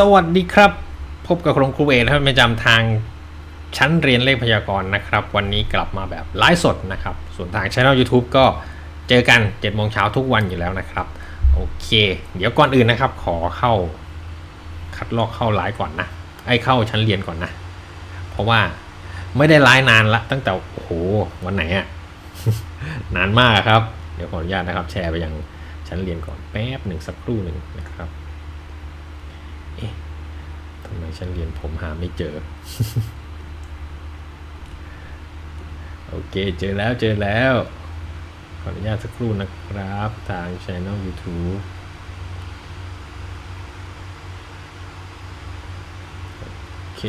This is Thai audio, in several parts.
สวัสดีครับ พบกับครงครูเอกนะครับประจำทางชั้นเรียนเลขพยากรณ์นะครับ วันนี้กลับมาแบบไลฟ์สดนะครับ ส่วนทางช่อง YouTube ก็เจอกัน7โมงเช้าทุกวันอยู่แล้วนะครับ โอเค เดี๋ยวก่อนอื่นนะครับ ขอเข้าคัดลอกเข้าไลฟ์ก่อนนะไอ้เข้าชั้นเรียนก่อนนะ เพราะว่าไม่ได้ไลฟ์นานละตั้งแต่โอ้โหวันไหนอะนานมากครับ เดี๋ยวขออนุญาตนะครับ แชร์ไปยังชั้นเรียนก่อนแป๊บหนึ่งสักครู่หนึ่ง เอ๊ะทำไมชั้นเรียนผมหาไม่เจอ โอเค เจอแล้วเจอแล้ว ขออนุญาตสักครู่นะครับ ทาง Channel YouTube โอเค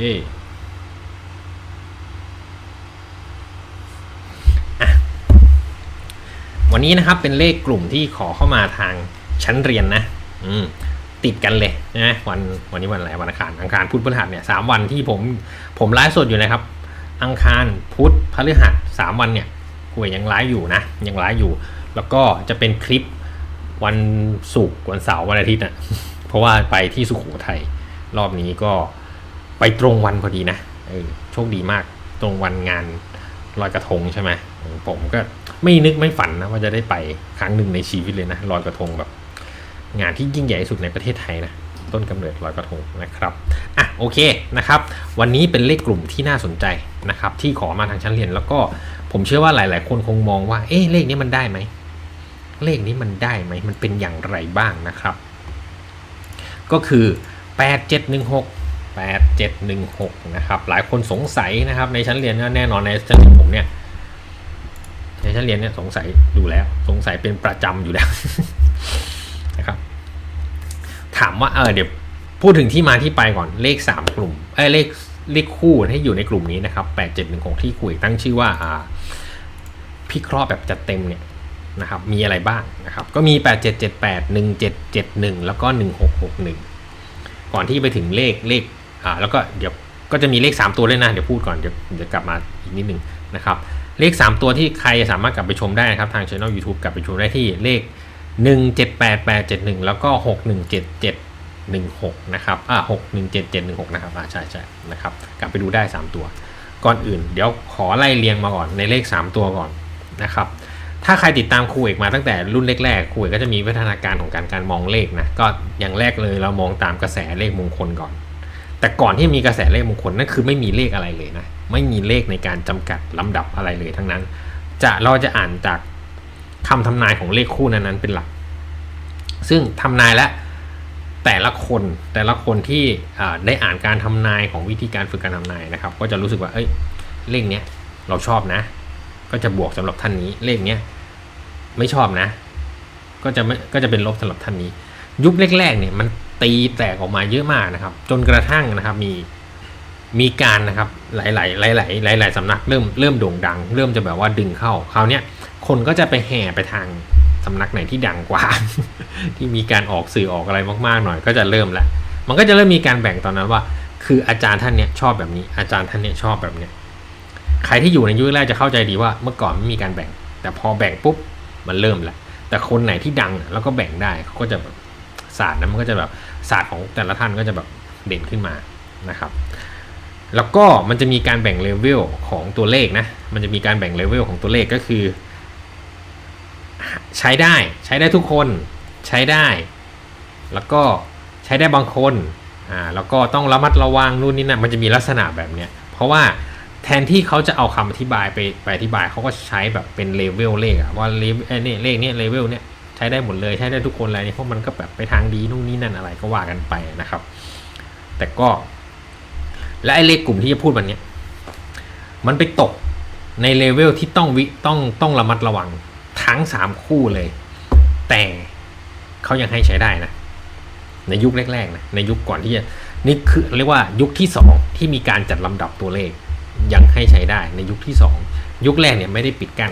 วันนี้นะครับเป็นเลขกลุ่มที่ขอเข้ามาทางชั้นเรียนนะ อืม ติดกันเลยนะวันวันนี้วันอะไรวันอังคารอังคารพุธพฤหัสเนี่ยสามวันที่ผมผมไลฟ์สดอยู่นะครับ อังคารพุธพฤหัสสามวันเนี่ยคุยยังไลฟ์อยู่นะยังไลฟ์อยู่ แล้วก็จะเป็นคลิปวันศุกร์วันเสาร์วันอาทิตย์นะเพราะว่าไปที่สุโขทัยรอบนี้ก็ไปตรงวันพอดีนะเออโชคดีมากตรงวันงานลอยกระทงใช่ไหมผมก็ไม่นึกไม่ฝันนะว่าจะได้ไปครั้งหนึ่งในชีวิตเลยนะลอยกระทงแบบ งานที่ยิ่งใหญ่ที่สุดในประเทศไทยนะต้นกำเนิดลอยกระทงนะครับ อะโอเคนะครับ วันนี้เป็นเลขกลุ่มที่น่าสนใจนะครับ ที่ขอมาทางชั้นเรียนแล้วก็ผมเชื่อว่าหลาย ๆ คนคงมองว่า เอ๊ะเลขนี้มันได้ไหม เลขนี้มันได้ไหม มันเป็นอย่างไรบ้างนะครับ ก็คือ 8716 8716นะครับหลายคนสงสัยนะครับในชั้นเรียนแน่นอนในชั้นเรียนผมเนี่ยในชั้นเรียนเนี่ยสงสัยอยู่แล้ว สงสัยเป็นประจำอยู่แล้ว ถามว่าเออเดี๋ยวพูดถึงที่มาที่ไปก่อนเลข 3 กลุ่มเอ้ยเลขเลขคู่ที่อยู่ในกลุ่มนี้นะครับ8 7 1 6ที่คุยตั้งชื่อว่าอ่าพิเคราะห์แบบจัดเต็มเนี่ยนะครับมีอะไรบ้างนะครับก็มี 8 7 7 8 1 7 7 1 แล้วก็ 1661 ก่อนที่ไปถึงเลขเลขอ่าแล้วก็เดี๋ยวก็จะมีเลข 3 ตัวด้วยนะเดี๋ยวพูดก่อนเดี๋ยวเดี๋ยวกลับมาอีกนิดหนึ่งนะครับเลข 3 ตัวที่ใครสามารถกลับไปชมได้นะครับทางช่อง YouTube กลับไปชมได้ที่เลข 178871 แล้วก็ 617716 นะครับ อ่า617716 นะครับ อ่าใช่ใช่นะครับ กลับไปดูได้ 3 ตัว ก่อนอื่น เดี๋ยวขอไล่เรียงมาก่อนในเลข 3 ตัวก่อนนะครับ ถ้าใครติดตามครูเอกมาตั้งแต่รุ่นแรกๆ ครูเอกก็จะมีพัฒนาการของการการมองเลขนะ ก็อย่างแรกเลยเรามองตามกระแสเลขมงคลก่อน แต่ก่อนที่มีกระแสเลขมงคลนั่นคือไม่มีเลขอะไรเลยนะ ไม่มีเลขในการจำกัดลำดับอะไรเลยทั้งนั้น จะเราจะอ่านจาก คำทำนายของเลขคู่นั้นๆเป็นหลัก ซึ่งทำนายและแต่ละคนแต่ละคนที่ได้อ่านการทำนายของวิธีการฝึกการทำนายนะครับ ก็จะรู้สึกว่าเอ้ยเลขเนี้ยเราชอบนะ ก็จะบวกสำหรับท่านนี้เลขเนี้ยไม่ชอบนะ ก็จะไม่ก็จะเป็นลบสำหรับท่านนี้ ยุคแรกๆเนี่ยมันตีแตกออกมาเยอะมากนะครับ จนกระทั่งนะครับมี มีการนะครับหลาย ๆ หลาย ๆ หลาย ๆสำนักเริ่มเริ่มโด่งดัง เริ่มจะแบบว่าดึงเข้าคราวนี้คนก็จะไปแห่ไปทางสำนักไหนที่ดังกว่า ที่มีการออกสื่อออกอะไรมากๆหน่อยก็จะเริ่มละมันก็จะเริ่มมีการแบ่งตอนนั้นว่า คืออาจารย์ท่านเนี้ยชอบแบบนี้ อาจารย์ท่านเนี้ยชอบแบบเนี้ยใครที่อยู่ในยุคแรกจะเข้าใจดีว่าเมื่อก่อนไม่มีการแบ่ง แต่พอแบ่งปุ๊บมันเริ่มละแต่คนไหนที่ดังแล้วก็แบ่งได้เขาก็จะแบบศาสตร์นั้นมันก็จะแบบศาสตร์ของแต่ละท่านก็จะแบบเด่นขึ้นมานะครับ แล้วก็มันจะมีการแบ่งเลเวลของตัวเลขนะ มันจะมีการแบ่งเลเวลของตัวเลขก็คือ ใช้ได้ใช้ได้ทุกคนใช้ได้ แล้วก็ใช้ได้บางคนอ่าแล้วก็ต้องระมัดระวังนู่นนี่นะมันจะมีลักษณะแบบเนี้ยเพราะว่าแทนที่เขาจะเอาคำอธิบายไปไปอธิบายเขาก็ใช้แบบเป็นเลเวลเลขอะว่าเลเอ้ยเนี่ยเลขเนี้ยเลเวลเนี้ยใช้ได้หมดเลยใช้ได้ทุกคนเลยเพราะมันก็แบบไปทางดีนู่นนี่นั่นอะไรก็ว่ากันไปนะครับ แต่ก็ และไอ้เลขกลุ่มที่จะพูดวันนี้มันไปตกในเลเวลที่ต้องวิต้องต้องระมัดระวังทั้งสามคู่เลย แต่เขายังให้ใช้ได้นะ ในยุคแรกๆนะในยุคก่อนที่จะนี่คือเรียกว่ายุคที่สองที่มีการจัดลำดับตัวเลข ยังให้ใช้ได้ในยุคที่สองยุคแรกเนี่ยไม่ได้ปิดกั้น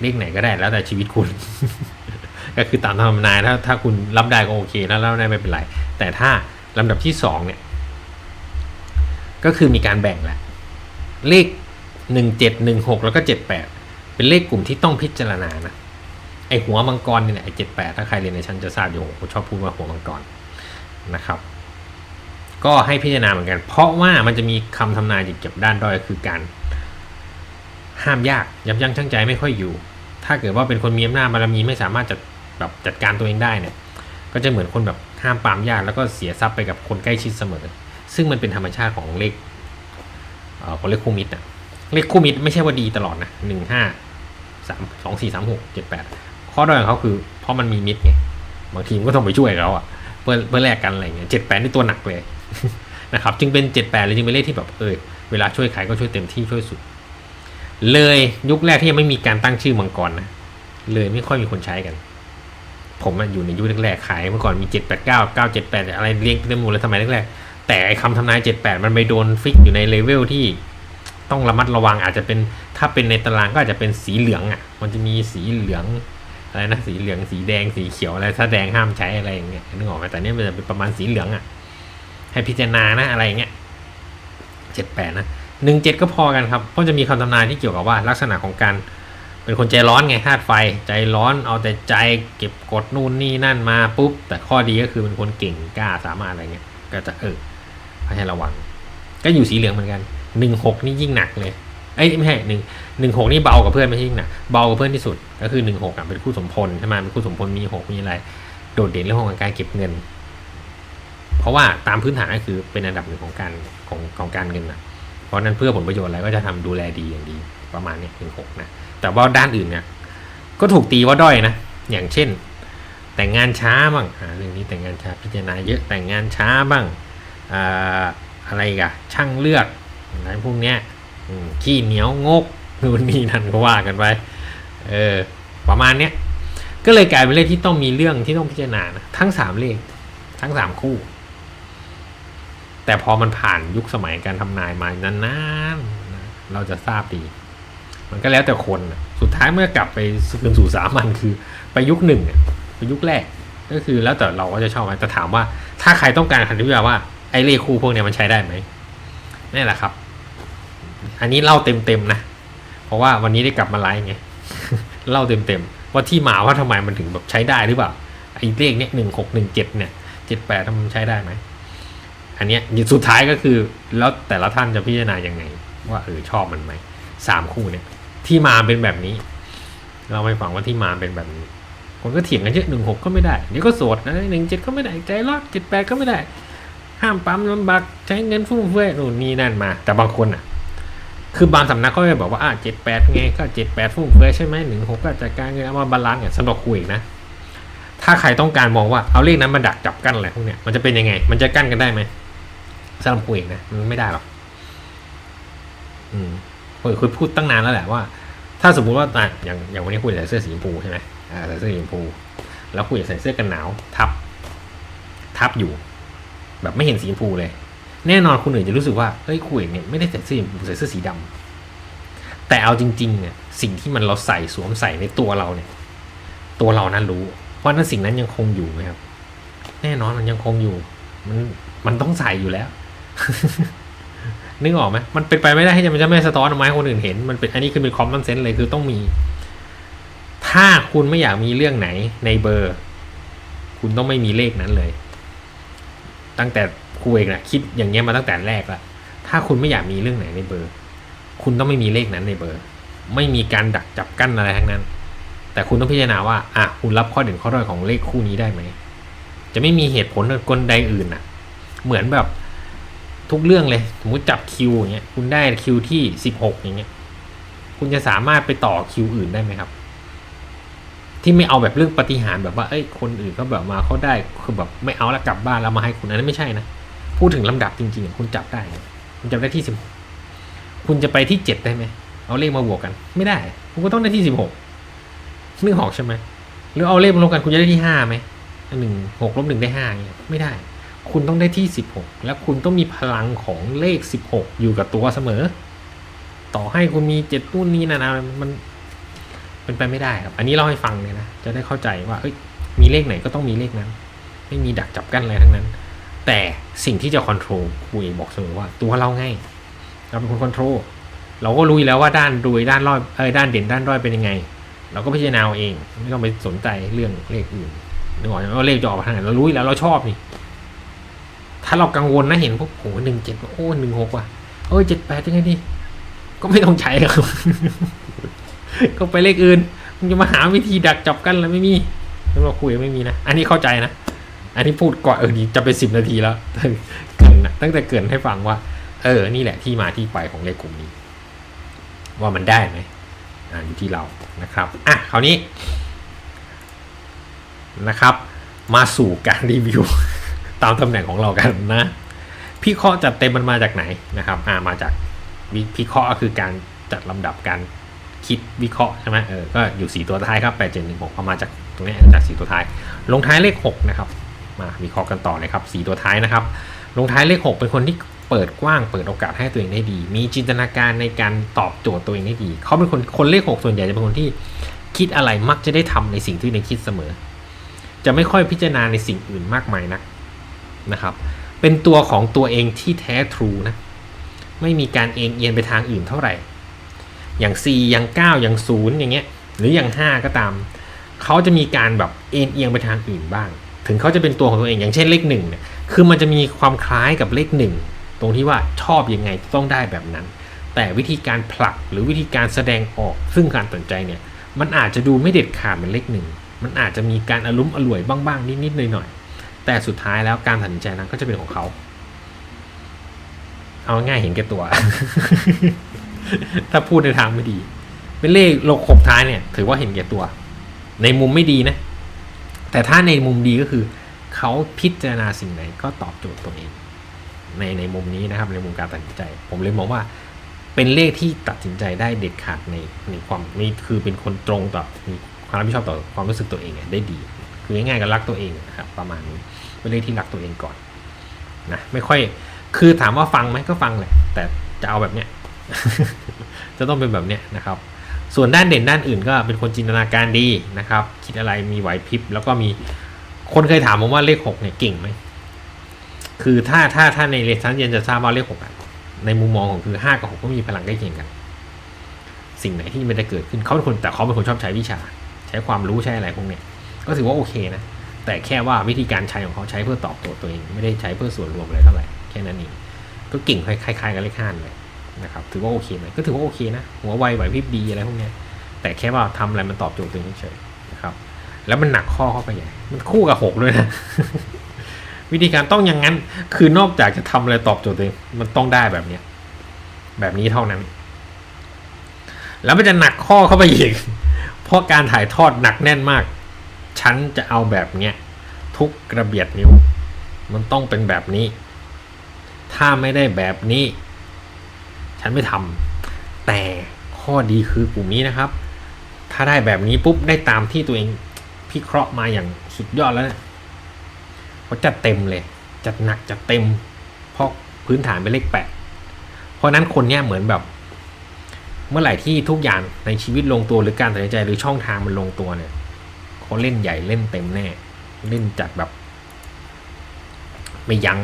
เลขไหนก็ได้แล้วแต่ชีวิตคุณ ก็คือตามธรรมนายถ้าถ้าคุณรับได้ก็โอเคแล้วรับได้ไม่เป็นไร แต่ถ้าลำดับที่สองเนี่ย ก็คือมีการแบ่งแหละเลขหนึ่งเจ็ดหนึ่งหกแล้วก็เจ็ดแปดเป็นเลขกลุ่มที่ต้องพิจารณานะไอหัวมังกรเนี่ยไอเจ็ดแปดถ้าใครเรียนในชั้นจะทราบอยู่ผมชอบพูดว่าหัวมังกรนะครับ ก็ให้พิจารณาเหมือนกัน เพราะว่ามันจะมีคำทำนายเกี่ยวกับด้านด้อยคือการ ห้ามยากยับยั้งชั่งใจไม่ค่อยอยู่ ถ้าเกิดว่าเป็นคนมีอำนาจบารมีไม่สามารถจัดแบบจัดการตัวเองได้เนี่ย ก็จะเหมือนคนแบบห้ามปามยากแล้วก็เสียทรัพย์ไปกับคนใกล้ชิดเสมอ ซึ่งมันเป็นธรรมชาติของเลขเออของเลขคู่มิตรอะเลขคู่มิตรไม่ใช่ว่าดีตลอดนะหนึ่งห้าสามสองสี่สามหกเจ็ดแปดข้อด้อยของเขาคือ เพราะมันมีมิตรไงบางทีมก็ต้องไปช่วยเขาอะเพื่อเพื่อแลกกันอะไรเงี้ยเจ็ดแปดนี่ตัวหนักเลยนะครับ จึงเป็นเจ็ดแปดเลยจึงเป็นเลขที่แบบเออเวลาช่วยใครก็ช่วยเต็มที่ช่วยสุด เลยยุคแรกที่ยังไม่มีการตั้งชื่อมังกรนะเลยไม่ค่อยมีคนใช้กัน ผมอะอยู่ในยุคแรกๆขายเมื่อก่อนมีเจ็ดแปดเก้าเก้าเจ็ดแปดอะไรเรียงเต็มหมดเลยสมัยแรกๆ แต่ไอคำทำนายเจ็ดแปดมันไปโดนฟิกอยู่ในเลเวลที่ต้องระมัดระวังอาจจะเป็นถ้าเป็นในตารางก็อาจจะเป็นสีเหลืองอะ มันจะมีสีเหลืองอะไรนะสีเหลืองสีแดงสีเขียวอะไรถ้าแดงห้ามใช้อะไรอย่างเงี้ยนึกออกไหมแต่เนี้ยมันจะเป็นประมาณสีเหลืองอะ ให้พิจารณานะอะไรอย่างเงี้ยเจ็ดแปดนะหนึ่งเจ็ดก็พอกันครับเพราะจะมีคำทำนายที่เกี่ยวกับว่าลักษณะของการ เป็นคนใจร้อนไงธาตุไฟ ใจร้อนเอาแต่ใจเก็บกดนู่นนี่นั่นมาปุ๊บ แต่ข้อดีก็คือเป็นคนเก่งกล้าสามารถอะไรเงี้ยก็จะเออ ให้ระวัง ก็อยู่สีเหลืองเหมือนกันหนึ่งหกนี่ยิ่งหนักเลยเอ้ยไม่ใช่หนึ่งหนึ่งหกนี่เบากับเพื่อนไม่ใช่ยิ่งหนักเบากับเพื่อนที่สุด ก็คือหนึ่งหกอะเป็นคู่สมพลใช่ไหมเป็นคู่สมพลมีหกมีอะไร โดดเด่นเรื่องของการเก็บเงิน เพราะว่าตามพื้นฐานก็คือเป็นอันดับหนึ่งของการของของการเงินนะเพราะนั้นเพื่อผลประโยชน์อะไรก็จะทำดูแลดีอย่างดีประมาณเนี้ยหนึ่งหกนะแต่ว่าด้านอื่นเนี่ยก็ถูกตีว่าด้อยนะอย่างเช่น แต่งงานช้าบ้างอ่าเรื่องนี้แต่งงานช้าพิจารณาเยอะแต่งงานช้าบ้าง อะไรกันช่างเลือกอะไรพวกเนี้ยขี้เหนียวงกนู่นนี่นั่นก็ว่ากันไปเออประมาณเนี้ยก็เลยกลายเป็นเลขที่ต้องมีเรื่องที่ต้องพิจารณานะทั้งสามเลขทั้งสามคู่ แต่พอมันผ่านยุคสมัยการทำนายมานานๆเราจะทราบดีมันก็แล้วแต่คนสุดท้ายเมื่อกลับไปคืนสู่สามัญคือไปยุคหนึ่งอะไปยุคแรก ก็คือแล้วแต่เราก็จะชอบไหมแต่ถามว่าถ้าใครต้องการคันที่ว่า ไอเลขคู่พวกเนี้ยมันใช้ได้ไหมนี่แหละครับ อันนี้เล่าเต็มๆนะ เพราะว่าวันนี้ได้กลับมาไลฟ์ไง เล่าเต็มๆว่าที่มาว่าทำไมมันถึงแบบใช้ได้หรือเปล่าไอเลขเนี้ยหนึ่งหกหนึ่งเจ็ดเนี่ยเจ็ดแปดมันใช้ได้ไหมอันเนี้ยสุดท้ายก็คือแล้วแต่ละท่านจะพิจารณายังไง ว่าเออชอบมันไหมสามคู่เนี่ย ที่มาเป็นแบบนี้ เราไปฟังว่าที่มาเป็นแบบนี้ คนก็เถียงกันเยอะหนึ่งหกก็ไม่ได้เดี๋ยวก็โสดนะหนึ่งเจ็ดก็ไม่ได้ใจรอดเจ็ดแปดก็ไม่ได้ ห้ามปั๊มลำบากใช้เงินฟุ่มเฟือยนู่นนี่นั่นมา แต่บางคนอะ คือบางสำนักก็จะบอกว่าอะเจ็ดแปดไงก็เจ็ดแปดฟุ่มเฟือยใช่ไหมหนึ่งหกก็จัดการเงินเอามาบาลานซ์กันสำหรับคุยนะ ถ้าใครต้องการมองว่าเอาเลขนั้นมาดักจับกั้นอะไรพวกเนี้ยมันจะเป็นยังไง มันจะกั้นกันได้ไหมสำหรับคุยนะมันไม่ได้หรอกอืมเคยคุยพูดตั้งนานแล้วแหละว่า ถ้าสมมุติว่าอะอย่างอย่างวันนี้คุยใส่เสื้อสีชมพูใช่ไหมอ่าใส่เสื้อสีชมพู แล้วคุยใส่เสื้อกันหนาวทับ ทับอยู่ แบบไม่เห็นสีชมพูเลย แน่นอนคนอื่นจะรู้สึกว่าเฮ้ยคุยเนี่ยไม่ได้ใส่เสื้อชมพูใส่เสื้อสีดำแต่เอาจริงๆเนี่ยสิ่งที่มันเราใส่สวมใส่ในตัวเราเนี่ย ตัวเรานั้นรู้ว่านั้นสิ่งนั้นยังคงอยู่ไหมครับ แน่นอนมันยังคงอยู่ มันมันต้องใส่อยู่แล้วนึกออกไหมมันเป็นไปไม่ได้ที่จะมันจะไม่สะท้อนออกมาให้คนอื่นเห็น มันเป็นอันนี้คือเป็นคอมมอนเซนส์เลยคือต้องมี ถ้าคุณไม่อยากมีเรื่องไหนในเบอร์ คุณต้องไม่มีเลขนั้นเลย ตั้งแต่ครูเอกนะคิดอย่างเงี้ยมาตั้งแต่แรกละถ้าคุณไม่อยากมีเรื่องไหนในเบอร์ คุณต้องไม่มีเลขนั้นในเบอร์ ไม่มีการดักจับกั้นอะไรทั้งนั้น แต่คุณต้องพิจารณาว่าอะคุณรับข้อเด่นข้อด้อยของเลขคู่นี้ได้ไหมจะไม่มีเหตุผลกลใดอื่นน่ะเหมือนแบบทุกเรื่องเลยสมมติจับคิวอย่างเงี้ยคุณได้คิวที่สิบหกอย่างเงี้ยคุณจะสามารถไปต่อคิวอื่นได้ไหมครับ ที่ไม่เอาแบบเรื่องปฏิหารแบบว่าเอ้ยคนอื่นเขาแบบมาเขาได้คือแบบไม่เอาแล้วกลับบ้านแล้วมาให้คุณอันนั้นไม่ใช่นะพูดถึงลำดับจริงๆคุณจับได้ คุณจับได้ที่สิบคุณจะไปที่เจ็ดได้ไหมเอาเลขมาบวกกัน ไม่ได้ คุณก็ต้องได้ที่สิบหกนึกออกใช่ไหมหรือเอาเลขมารวมกันคุณจะได้ที่ห้าไหมหนึ่งหกลบหนึ่งได้ห้าเงี้ยไม่ได้ คุณต้องได้ที่16แล้วคุณต้องมีพลังของเลข16อยู่กับตัวเสมอ ต่อให้คุณมีเจ็ดนู่นนี่นะนะมัน เป็นไปไม่ได้ครับ อันนี้เล่าให้ฟังเลยนะ จะได้เข้าใจว่าเอ้ยมีเลขไหนก็ต้องมีเลขนั้น ไม่มีดักจับกั้นอะไรทั้งนั้น แต่สิ่งที่จะคอนโทรลคุยบอกเสมอว่า ตัวเราไงเราเป็นคนคอนโทรลเราก็รู้อยู่แล้วว่าด้านรวยด้านร้อยเออด้านเด่นด้านด้อยเป็นยังไง เราก็พิจารณาเอง ไม่ต้องไปสนใจเรื่องเลขอื่นนึกออกไหมว่าเลขจะออกมาทางไหนเรารู้อยู่แล้วเราชอบนี่ถถ้าเรากังวลนะเห็นพวกโหหนึ่งเจ็ดโอ้หนึ่งหกว่ะเอ้ยเจ็ดแปดยังไงดีก็ไม่ต้องใช้ครับ ก็ไปเลขอื่นมึงจะมาหาวิธีดักจับกันแล้วไม่มีแล้วเราคุยไม่มีนะ อันนี้เข้าใจนะ อันนี้พูดก่อนเออจะเป็นสิบนาทีแล้วเกินนะตั้งแต่เกินให้ฟังว่า เออ นี่แหละที่มาที่ไปของเลขกลุ่มนี้ ว่ามันได้ไหมอ่าอยู่ที่เรานะครับ อะคราวนี้นะครับ มาสู่การรีวิว ตามตำแหน่งของเรากันนะพี่เคราะห์จัดเต็มมันมาจากไหนนะครับอ่ามาจากวิพิเคราะห์ก็คือการจัดลำดับการ คิดวิเคราะห์ใช่ไหมเออก็อยู่ 4 ตัวท้ายครับ 8 7 1 6เอามาจากตรงนี้จาก 4 ตัวท้าย ลงท้ายเลข 6 นะครับ มาวิเคราะห์กันต่อเลยครับ 4 ตัวท้ายนะครับ ลงท้ายเลข 6 เป็นคนที่เปิดกว้างเปิดโอกาสให้ตัวเองได้ดี มีจินตนาการในการตอบโจทย์ตัวเองได้ดี เขาเป็นคนคนเลข 6 ส่วนใหญ่จะเป็นคนที่คิดอะไรมักจะได้ทำในสิ่งที่ตัวเองคิดเสมอ จะไม่ค่อยพิจารณาในสิ่งอื่นมากมายนักนะครับ เป็นตัวของตัวเองที่แท้ทรูนะ ไม่มีการเอ็นเอียงไปทางอื่นเท่าไหร่ อย่าง4อย่าง 9 อย่าง 0 อย่างเงี้ยหรืออย่าง 5 ก็ตาม เขาจะมีการแบบเอ็นเอียงไปทางอื่นบ้าง ถึงเขาจะเป็นตัวของตัวเองอย่างเช่นเลขหนึ่งเนี่ยคือมันจะมีความคล้ายกับเลขหนึ่งตรงที่ว่าชอบยังไงต้องได้แบบนั้น แต่วิธีการผลักหรือวิธีการแสดงออกซึ่งการตัดใจเนี่ยมันอาจจะดูไม่เด็ดขาดเหมือนเลขหนึ่งมันอาจจะมีการอารมณ์อร่วยบ้างๆนิดๆหน่อยๆแต่สุดท้ายแล้วการตัดสินใจนั้นก็จะเป็นของเขา เอาง่ายเห็นแก่ตัว ถ้าพูดในทางไม่ดี เป็นเลขโลกขบท้ายเนี่ย ถือว่าเห็นแก่ตัว ในมุมไม่ดีนะ แต่ถ้าในมุมดีก็คือ เขาพิจารณาสิ่งไหนก็ตอบโจทย์ตัวเอง ในในมุมนี้นะครับ ในมุมการตัดสินใจ ผมเลยมองว่าเป็นเลขที่ตัดสินใจได้เด็ดขาดในในความนี่คือเป็นคนตรงต่อมีความรับผิดชอบต่อความรู้สึกตัวเองได้ดี คือง่ายๆก็รักตัวเองนะครับประมาณนี้เป็นเลขที่รักตัวเองก่อนนะไม่ค่อยคือถามว่าฟังไหมก็ฟังแหละแต่จะเอาแบบเนี้ย จะต้องเป็นแบบเนี้ยนะครับ ส่วนด้านเด่นด้านอื่นก็เป็นคนจินตนาการดีนะครับ คิดอะไรมีไหวพริบ แล้วก็มีคนเคยถามผมว่าเลขหกเนี่ยเก่งไหม คือถ้าถ้าถ้าในเรียนชั้นเรียนจะทราบว่าเลขหกในมุมมองของคือห้ากับหกก็มีพลังใกล้เคียงกัน สิ่งไหนที่มันจะเกิดขึ้นเขาเป็นคนแต่เขาเป็นคนชอบใช้วิชา ใช้ความรู้ใช้อะไรพวกเนี้ยก็ถือว่าโอเคนะแต่แค่ว่าวิธีการใช้ของเขาใช้เพื่อตอบโจทย์ตัวเอง ไม่ได้ใช้เพื่อส่วนรวมอะไรเท่าไหร่แค่นั้นเองก็เก่งคล้ายๆ กันเลขห้าเลย นะครับถือว่าโอเคไหมก็ถือว่าโอเคนะ หัวไวไหวพริบดีอะไรพวกนี้แต่แค่ว่าทำอะไรมันตอบโจทย์ตัวเองเฉยนะครับ แล้วมันหนักข้อเข้าไปใหญ่มันคู่กับหกด้วยนะ วิธีการต้องอย่างนั้น คือนอกจากจะทำอะไรตอบโจทย์ตัวเองมันต้องได้แบบเนี้ยแบบนี้เท่านั้น แล้วมันจะหนักข้อเข้าไปอีก เพราะการถ่ายทอดหนักแน่นมาก ฉันจะเอาแบบเนี้ยทุกกระเบียดนิ้ว มันต้องเป็นแบบนี้ ถ้าไม่ได้แบบนี้ ฉันไม่ทำแต่ข้อดีคือกลุ่มนี้นะครับ ถ้าได้แบบนี้ปุ๊บได้ตามที่ตัวเองพิเคราะห์มาอย่างสุดยอดแล้วเนี่ยเขาจัดเต็มเลย จัดหนักจัดเต็ม เพราะพื้นฐานเป็นเลขแปดเพราะนั้นคนเนี้ยเหมือนแบบ เมื่อไหร่ที่ทุกอย่างในชีวิตลงตัวหรือการตัดสินใจหรือช่องทางมันลงตัวเนี่ยเขาเล่นใหญ่เล่นเต็มแน่ เล่นจัดแบบ ไม่ยั้ง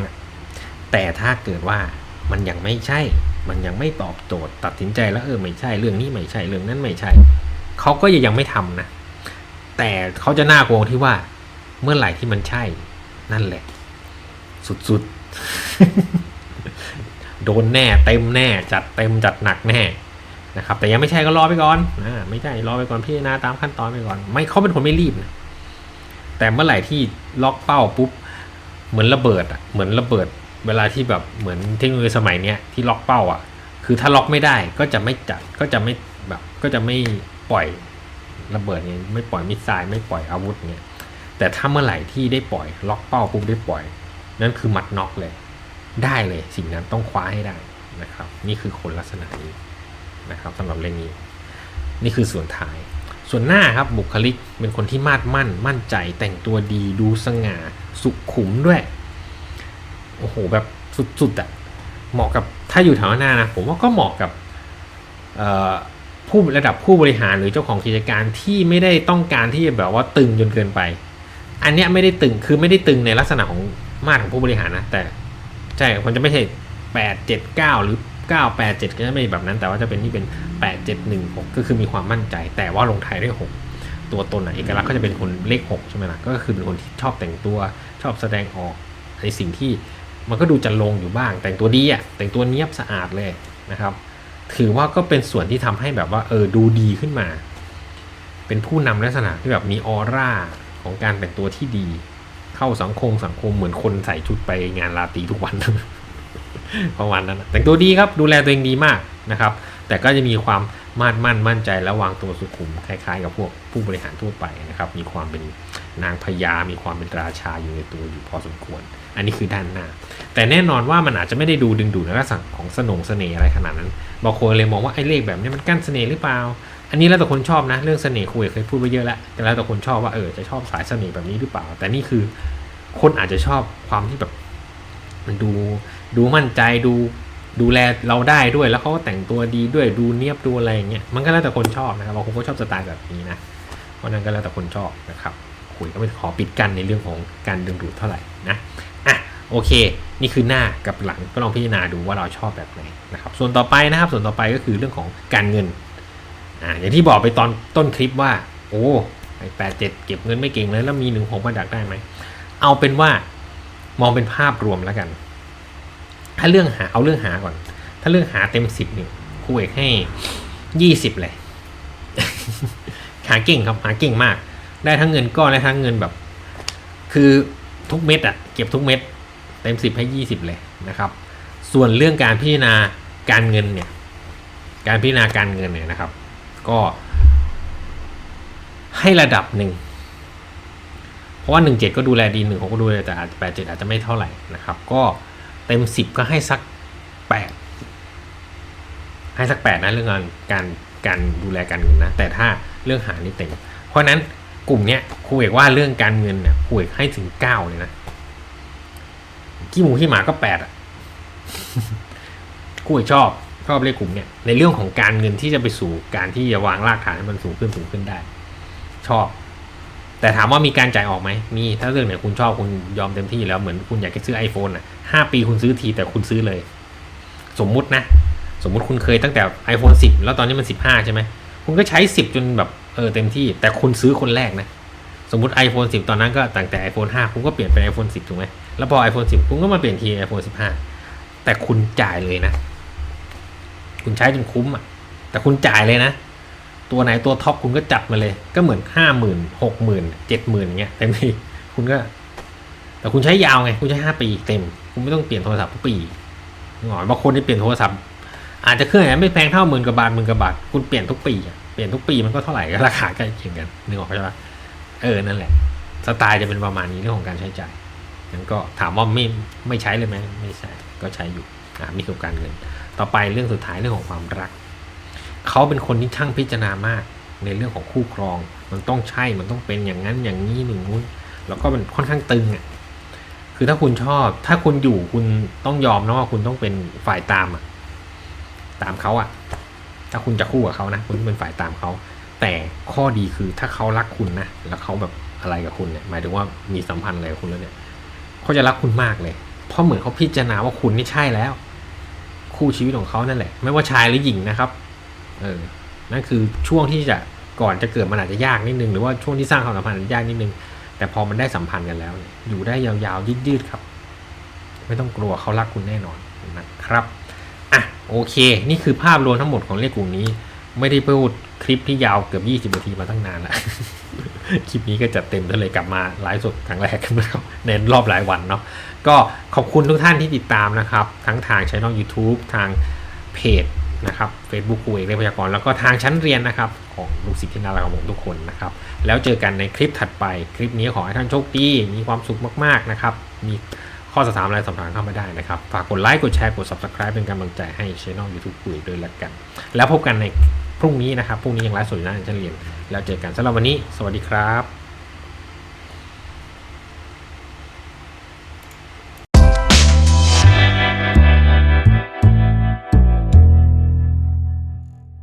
แต่ถ้าเกิดว่ามันยังไม่ใช่ มันยังไม่ตอบโจทย์ ตัดสินใจแล้วเออไม่ใช่เรื่องนี้ไม่ใช่เรื่องนั้นไม่ใช่เขาก็ยังไม่ทำนะ แต่เขาจะน่ากลัวที่ว่า เมื่อไหร่ที่มันใช่ นั่นแหละ สุดๆ โดนแน่เต็มแน่ จัดเต็มจัดหนักแน่นะครับ แต่ยังไม่ใช่ก็รอไปก่อนอ่าไม่ใช่รอไปก่อนพี่นาตามขั้นตอนไปก่อน ไม่เขาเป็นคนไม่รีบนะแต่เมื่อไหร่ที่ล็อกเป้าปุ๊บเหมือนระเบิดอะเหมือนระเบิด เวลาที่แบบเหมือนเทคโนโลยีสมัยเนี้ยที่ล็อกเป้าอะ คือถ้าล็อกไม่ได้ก็จะไม่จัดก็จะไม่แบบก็จะไม่ปล่อยระเบิดเนี่ยไม่ปล่อยมิสไซล์ไม่ปล่อยอาวุธเนี่ยแต่ถ้าเมื่อไหร่ที่ได้ปล่อยล็อกเป้าปุ๊บได้ปล่อย นั่นคือมัดน็อกเลย ได้เลยสิ่งนั้นต้องคว้าให้ได้นะครับ นี่คือคนลักษณะนี้นะครับสำหรับเรื่องนี้ นี่คือส่วนท้าย ส่วนหน้าครับบุคลิกเป็นคนที่มาดมั่น มั่นใจแต่งตัวดีดูสง่า สุขุมด้วย โอ้โหแบบสุดๆอะเหมาะกับถ้าอยู่แถวหน้านะผมว่าก็เหมาะกับผู้ระดับผู้บริหารหรือเจ้าของกิจการที่ไม่ได้ต้องการที่จะแบบว่าตึงจนเกินไป อันเนี้ยไม่ได้ตึงคือไม่ได้ตึงในลักษณะของมาตรของผู้บริหารนะแต่ใช่มันจะไม่ใช่แปดเจ็ดเก้าหรือเก้าแปดเจ็ดก็จะไม่แบบนั้น แต่ว่าจะเป็นที่เป็นแปดเจ็ดหนึ่งหกก็คือมีความมั่นใจ แต่ว่าลงท้ายด้วยหกตัวตนอะเอกลักษณ์ก็จะเป็นคนเลขหกใช่ไหมล่ะก็คือเป็นคนที่ชอบแต่งตัวชอบแสดงออกในสิ่งที่ มันก็ดูจะลงอยู่บ้าง แต่งตัวดีอะแต่งตัวเนียบสะอาดเลยนะครับ ถือว่าก็เป็นส่วนที่ทำให้แบบว่าเออดูดีขึ้นมา เป็นผู้นำลักษณะที่แบบมีออร่าของการแต่งตัวที่ดี เข้าสังคมสังคมเหมือนคนใส่ชุดไปงานราตรีทุกวันประมาณนั้นแต่งตัวดีครับดูแลตัวเองดีมากนะครับ แต่ก็จะมีความมาดมั่นมั่นใจและวางตัวสุขุมคล้ายๆ กับพวกผู้บริหารทั่วไปนะครับ มีความเป็นนางพญา มีความเป็นราชาอยู่ในตัวอยู่พอสมควร อันนี้คือด้านหน้า แต่แน่นอนว่ามันอาจจะไม่ได้ดูดึงดูดในลักษณะของสนงเสน่ห์อะไรขนาดนั้นบางคนเลยมองว่าไอ้เลขแบบนี้มันกั้นเสน่ห์หรือเปล่า อันนี้แล้วแต่คนชอบนะ เรื่องเสน่ห์คุยเคยพูดไปเยอะแล้วแต่แล้วแต่คนชอบว่าเออจะชอบสายเสน่ห์แบบนี้หรือเปล่า แต่นี่คือคนอาจจะชอบความที่แบบมันดูดูมั่นใจดูดูแลเราได้ด้วยแล้วเขาก็แต่งตัวดีด้วยดูเนียบดูอะไรอย่างเงี้ยมันก็แล้วแต่คนชอบนะครับบางคนก็ชอบสไตล์แบบนี้นะเพราะนั้นก็แล้วแต่คนชอบนะครับคุยก็ไม่ขอปิดกันในเรื่องของการดึงดูดเท่าไหร่ นะอะโอเค นี่คือหน้ากับหลังก็ลองพิจารณาดูว่าเราชอบแบบไหนนะครับ ส่วนต่อไปนะครับ ส่วนต่อไปก็คือเรื่องของการเงินอ่าอย่างที่บอกไปตอนต้นคลิปว่า โอ้ไอแปดเจ็ดเก็บเงินไม่เก่งเลยแล้วมีหนึ่งหกมาดักได้ไหมเอาเป็นว่ามองเป็นภาพรวมแล้วกัน ถ้าเรื่องหาเอาเรื่องหาก่อน ถ้าเรื่องหาเต็มสิบเนี่ยครูเอกให้ยี่สิบเลยหาเก่งครับหาเก่งมาก ได้ทั้งเงินก้อนและทั้งเงินแบบ คือ ทุกเม็ดอะเก็บทุกเม็ดเต็มสิบให้ยี่สิบเลยนะครับ ส่วนเรื่องการพิจารณาการเงินเนี่ยการพิจารณาการเงินเนี่ยนะครับ ก็ให้ระดับหนึ่งเพราะว่าหนึ่งเจ็ดก็ดูแลดีหนึ่งก็ดูแลแต่แปดเจ็ดอาจจะไม่เท่าไหร่นะครับ ก็เต็มสิบก็ให้สักแปดให้สักแปดนะเรื่องงานการการดูแลการเงินนะ แต่ถ้าเรื่องหานี่เต็ม เพราะนั้น กลุ่มเนี้ยครูเอกว่าเรื่องการเงินเนี่ยครูเอกให้ถึงเก้าเลยนะขี้หมูขี้หมาก็แปดอะครูเอกชอบชอบเลขกลุ่มเนี่ยในเรื่องของการเงินที่จะไปสู่การที่จะวางรากฐานให้มันสูงขึ้นสูงขึ้นได้ ชอบ แต่ถามว่ามีการจ่ายออกไหมมีถ้าเรื่องไหนคุณชอบคุณยอมเต็มที่แล้วเหมือนคุณอยากจะซื้อ iPhone อะห้าปีคุณซื้อทีแต่คุณซื้อเลย สมมุตินะ สมมุติคุณเคยตั้งแต่ iPhone 10 แล้วตอนนี้มัน 15 ใช่ไหมคุณก็ใช้ 10 จนแบบ เออเต็มที่แต่คุณซื้อคนแรกนะ สมมติ iPhone 10 ตอนนั้นก็ตั้งแต่ iPhone 5 คุณก็เปลี่ยนเป็น iPhone 10 ถูกไหมแล้วพอ iPhone 10 คุณก็มาเปลี่ยนที iPhone 15 แต่คุณจ่ายเลยนะ คุณใช้จนคุ้มอะ แต่คุณจ่ายเลยนะ ตัวไหนตัวท็อปคุณก็จัดมาเลย ก็เหมือนห้าหมื่นหกหมื่นเจ็ดหมื่นอย่างเงี้ยเต็มที่คุณก็ แต่คุณใช้ยาวไง คุณใช้ห้าปีเต็ม คุณไม่ต้องเปลี่ยนโทรศัพท์ทุกปีนึกออกไหมบางคนที่เปลี่ยนโทรศัพท์อาจจะเครื่องไหนไม่แพงเท่าหมื่นกว่าบาทหมื่นกว่าบาทคุณเปลี่ยนทุกปีอะ เปลี่ยนทุกปีมันก็เท่าไหร่ก็ราคาใกล้เคียงกันนึกออกใช่ปะเออนั่นแหละ สไตล์จะเป็นประมาณนี้เรื่องของการใช้จ่ายงั้นก็ถามว่าไม่ไม่ใช้เลยไหมไม่ใช่ก็ใช้อยู่อ่ามีเกี่ยวกับการเงิน ต่อไปเรื่องสุดท้ายเรื่องของความรัก เขาเป็นคนที่ช่างพิจารณามากในเรื่องของคู่ครอง มันต้องใช่มันต้องเป็นอย่างนั้นอย่างนี้หนึ่งนู้นแล้วก็มันค่อนข้างตึงอะคือถ้าคุณชอบ ถ้าคุณอยู่คุณต้องยอมนะว่าคุณต้องเป็นฝ่ายตามอะ ตามเขาอะ ถ้าคุณจะคู่กับเขานะ คุณต้องเป็นฝ่ายตามเขา แต่ข้อดีคือถ้าเขารักคุณนะ แล้วเขาแบบอะไรกับคุณเนี่ย หมายถึงว่ามีสัมพันธ์อะไรกับคุณแล้วเนี่ยเขาจะรักคุณมากเลย เพราะเหมือนเขาพิจารณาว่าคุณนี่ใช่แล้ว คู่ชีวิตของเขานั่นแหละ ไม่ว่าชายหรือหญิงนะครับ เออ นั่นคือช่วงที่จะก่อนจะเกิดมันอาจจะยากนิดนึง หรือว่าช่วงที่สร้างความสัมพันธ์อาจจะยากนิดนึง แต่พอมันได้สัมพันธ์กันแล้ว อยู่ได้ยาวๆยืดๆครับ ไม่ต้องกลัวเขารักคุณแน่นอนนะครับ โอเค นี่คือภาพรวมทั้งหมดของเลขกลุ่มนี้ ไม่ได้พูดคลิปที่ยาวเกือบ 20นาทีมาตั้งนานแล้ว คลิปนี้ก็จะเต็มเลยกลับมาไลฟ์สดครั้งแรกนะครับในรอบหลายวันเนาะก็ขอบคุณทุกท่านที่ติดตามนะครับ ทั้งทางช่อง YouTube ทางเพจนะครับ Facebook ครูเอกเลขพยากรณ์แล้วก็ทางชั้นเรียนนะครับ ของลูกศิษย์ที่น่ารักของผมทุกคนนะครับ แล้วเจอกันในคลิปถัดไป คลิปนี้ขอให้ท่านโชคดีมีความสุขมากๆนะครับ มี ข้อสถามอะไรสอบถามเข้ามาได้นะครับ ฝากกดไลค์ กดแชร์ กด subscribe เป็นกำลังใจให้ช่อง YouTube คุยด้วยละกัน แล้วพบกันในพรุ่งนี้นะครับ พรุ่งนี้ยังไลฟ์สดอยู่นะชั้นเรียน แล้วเจอกันสำหรับวันนี้ สวัสดีครับ